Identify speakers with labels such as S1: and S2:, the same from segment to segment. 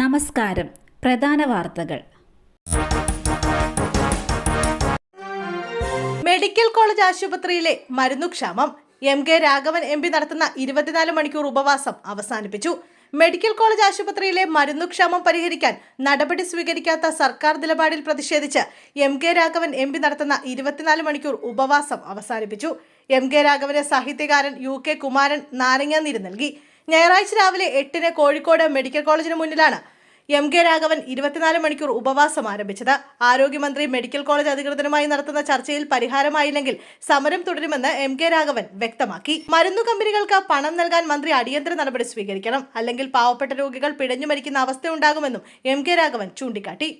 S1: നമസ്കാരം. പ്രധാന വാർത്തകൾ.
S2: മെഡിക്കൽ കോളേജ് ആശുപത്രിയിലെ മരുന്നുക്ഷാമം. M K Raghavan M P നടത്തുന്ന ഇരുപത്തിനാല് മണിക്കൂർ ഉപവാസം അവസാനിപ്പിച്ചു. മെഡിക്കൽ കോളേജ് ആശുപത്രിയിലെ മരുന്നുക്ഷാമം പരിഹരിക്കാൻ നടപടി സ്വീകരിക്കാത്ത സർക്കാർ നിലപാടിൽ പ്രതിഷേധിച്ച് M K Raghavan M P നടത്തുന്ന ഇരുപത്തിനാല് മണിക്കൂർ ഉപവാസം അവസാനിപ്പിച്ചു. എം കെ രാഘവന് സാഹിത്യകാരൻ യു കെ കുമാരൻ നാരങ്ങാനീര് നൽകി. ഞായറാഴ്ച രാവിലെ എട്ടിന് കോഴിക്കോട് മെഡിക്കൽ കോളേജിന് മുന്നിലാണ് എം കെ രാഘവൻ ഇരുപത്തിനാല് മണിക്കൂർ ഉപവാസം ആരംഭിച്ചത്. ആരോഗ്യമന്ത്രി മെഡിക്കൽ കോളേജ് അധികൃതരുമായി നടത്തുന്ന ചർച്ചയിൽ പരിഹാരമായില്ലെങ്കിൽ സമരം തുടരുമെന്ന് എം കെ രാഘവൻ വ്യക്തമാക്കി. മരുന്നു കമ്പനികൾക്ക് പണം നൽകാൻ മന്ത്രി അടിയന്തര നടപടി സ്വീകരിക്കണം. അല്ലെങ്കിൽ പാവപ്പെട്ട രോഗികൾ പിഴഞ്ഞു മരിക്കുന്ന അവസ്ഥയുണ്ടാകുമെന്നും എം കെ രാഘവൻ ചൂണ്ടിക്കാട്ടി.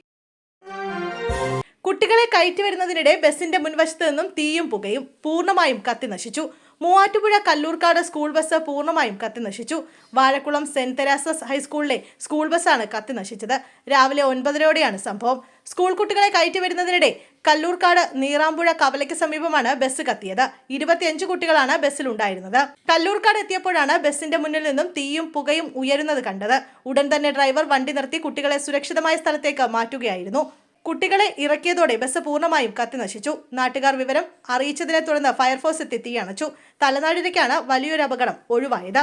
S2: കുട്ടികളെ കയറ്റി വരുന്നതിനിടെ ബസിന്റെ മുൻവശത്ത് നിന്നും തീയും പുകയും പൂർണമായും കത്തി നശിച്ചു മൂവാറ്റുപുഴ കല്ലൂർക്കാട് സ്കൂൾ ബസ് പൂർണമായും കത്തിനശിച്ചു. വാഴക്കുളം സെന്റ് തെരാസസ് ഹൈസ്കൂളിലെ സ്കൂൾ ബസ്സാണ് കത്തിനശിച്ചത്. രാവിലെ ഒൻപതരയോടെയാണ് സംഭവം. സ്കൂൾ കുട്ടികളെ കയറ്റി വരുന്നതിനിടെ കല്ലൂർക്കാട് നീറാമ്പുഴ കവലയ്ക്ക് സമീപമാണ് ബസ് കത്തിയത്. ഇരുപത്തിയഞ്ച് കുട്ടികളാണ് ബസ്സിലുണ്ടായിരുന്നത്. കല്ലൂർക്കാട് എത്തിയപ്പോഴാണ് ബസിന്റെ മുന്നിൽ നിന്നും തീയും പുകയും ഉയരുന്നത് കണ്ടത്. ഉടൻ തന്നെ ഡ്രൈവർ വണ്ടി നിർത്തി കുട്ടികളെ സുരക്ഷിതമായ സ്ഥലത്തേക്ക് മാറ്റുകയായിരുന്നു. കുട്ടികളെ ഇറക്കിയതോടെ ബസ് പൂർണമായും കത്തിനശിച്ചു. നാട്ടുകാർ വിവരം അറിയിച്ചതിനെ തുടർന്ന് ഫയർഫോഴ്സ് എത്തി തീയണച്ചു. തലനാടിനേക്കാണ് വലിയൊരു അപകടം ഒഴിവായത്.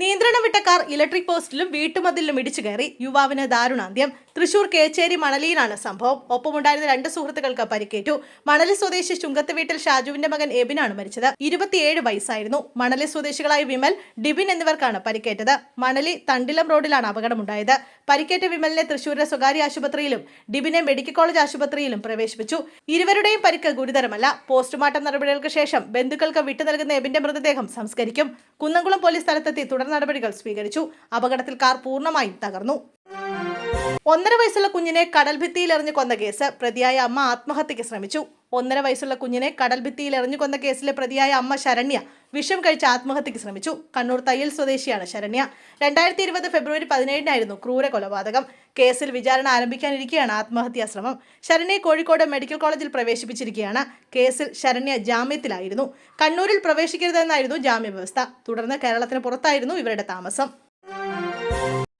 S2: നിയന്ത്രണം വിട്ട കാർ ഇലക്ട്രിക് പോസ്റ്റിലും വീട്ടുമതിലും ഇടിച്ചു കയറി. യുവാവിന് ദാരുണാന്ത്യം. തൃശൂർ കേച്ചേരി മണലിയിലാണ് സംഭവം. ഒപ്പമുണ്ടായിരുന്ന രണ്ട് സുഹൃത്തുക്കൾക്ക് പരിക്കേറ്റു. മണലി സ്വദേശി ചുങ്കത്ത് വീട്ടിൽ ഷാജുവിന്റെ മകൻ എബിനാണ് മരിച്ചത്. ഇരുപത്തിയേഴ് വയസ്സായിരുന്നു. മണലി സ്വദേശികളായ വിമൽ ഡിബിൻ എന്നിവർക്കാണ് പരിക്കേറ്റത്. മണലി തണ്ടിലം റോഡിലാണ് അപകടമുണ്ടായത്. പരിക്കേറ്റ വിമലിനെ തൃശൂരിലെ സ്വകാര്യ ആശുപത്രിയിലും ഡിബിനെ മെഡിക്കൽ കോളേജ് ആശുപത്രിയിലും പ്രവേശിപ്പിച്ചു. ഇരുവരുടെയും പരിക്ക് ഗുരുതരമല്ല. പോസ്റ്റ്മോർട്ടം നടപടികൾക്ക് ശേഷം ബന്ധുക്കൾക്ക് വിട്ടു നൽകുന്ന എബിന്റെ മൃതദേഹം സംസ്കരിക്കും. കുന്നംകുളം പോലീസ് സ്ഥലത്തെത്തി തുടർ നടപടികൾ സ്വീകരിച്ചു. അപകടത്തിൽ കാർ പൂർണമായും തകർന്നു. ഒന്നര വയസ്സുള്ള കുഞ്ഞിനെ കടൽ ഭിത്തിയിൽ എറിഞ്ഞു കൊന്ന കേസ് പ്രതിയായ അമ്മ ആത്മഹത്യയ്ക്ക് ശ്രമിച്ചു. ഒന്നര വയസ്സുള്ള കുഞ്ഞിനെ കടൽ ഭിത്തിയിൽ എറിഞ്ഞു കൊന്ന കേസിലെ പ്രതിയായ അമ്മ ശരണ്യ വിഷം കഴിച്ച് ആത്മഹത്യയ്ക്ക് ശ്രമിച്ചു. കണ്ണൂർ തയ്യൽ സ്വദേശിയാണ് ശരണ്യ. രണ്ടായിരത്തി ഇരുപത് ഫെബ്രുവരി പതിനേഴിനായിരുന്നു ക്രൂര കൊലപാതകം. കേസിൽ വിചാരണ ആരംഭിക്കാനിരിക്കെയാണ് ആത്മഹത്യാ ശ്രമം ശരണ്യെ കോഴിക്കോട് മെഡിക്കൽ കോളേജിൽ പ്രവേശിപ്പിച്ചിരിക്കുകയാണ് കേസിൽ ശരണ്യ ജാമ്യത്തിലായിരുന്നു. കണ്ണൂരിൽ പ്രവേശിക്കരുതെന്നായിരുന്നു ജാമ്യ വ്യവസ്ഥ തുടർന്ന് കേരളത്തിന് പുറത്തായിരുന്നു ഇവരുടെ താമസം.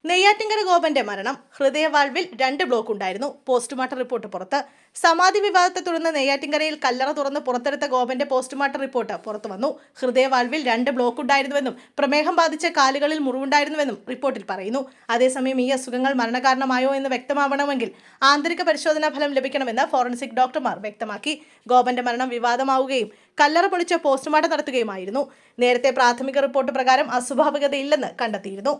S2: നെയ്യാറ്റിങ്കര ഗോപന്റെ മരണം ഹൃദയവാൾവിൽ രണ്ട് ബ്ലോക്ക് ഉണ്ടായിരുന്നു പോസ്റ്റ്മോർട്ടം റിപ്പോർട്ട് പുറത്ത്. സമാധി വിവാദത്തെ തുടർന്ന് നെയ്യാറ്റിങ്കരയിൽ കല്ലറ തുറന്ന് പുറത്തെടുത്ത ഗോപന്റെ പോസ്റ്റ്മോർട്ടം റിപ്പോർട്ട് പുറത്തു വന്നു. ഹൃദയവാൾവിൽ രണ്ട് ബ്ലോക്ക് ഉണ്ടായിരുന്നുവെന്നും പ്രമേഹം ബാധിച്ച കാലുകളിൽ മുറിവുണ്ടായിരുന്നുവെന്നും റിപ്പോർട്ടിൽ പറയുന്നു. അതേസമയം ഈ അസുഖങ്ങൾ മരണകാരണമായോ എന്ന് വ്യക്തമാവണമെങ്കിൽ ആന്തരിക പരിശോധനാ ഫലം ലഭിക്കണമെന്ന് ഫോറൻസിക് ഡോക്ടർമാർ വ്യക്തമാക്കി. ഗോപന്റെ മരണം വിവാദമാവുകയും കല്ലറ പൊളിച്ച് പോസ്റ്റ്മോർട്ടം നടത്തുകയുമായിരുന്നു. നേരത്തെ പ്രാഥമിക റിപ്പോർട്ട് പ്രകാരം അസ്വാഭാവികതയില്ലെന്ന് കണ്ടെത്തിയിരുന്നു.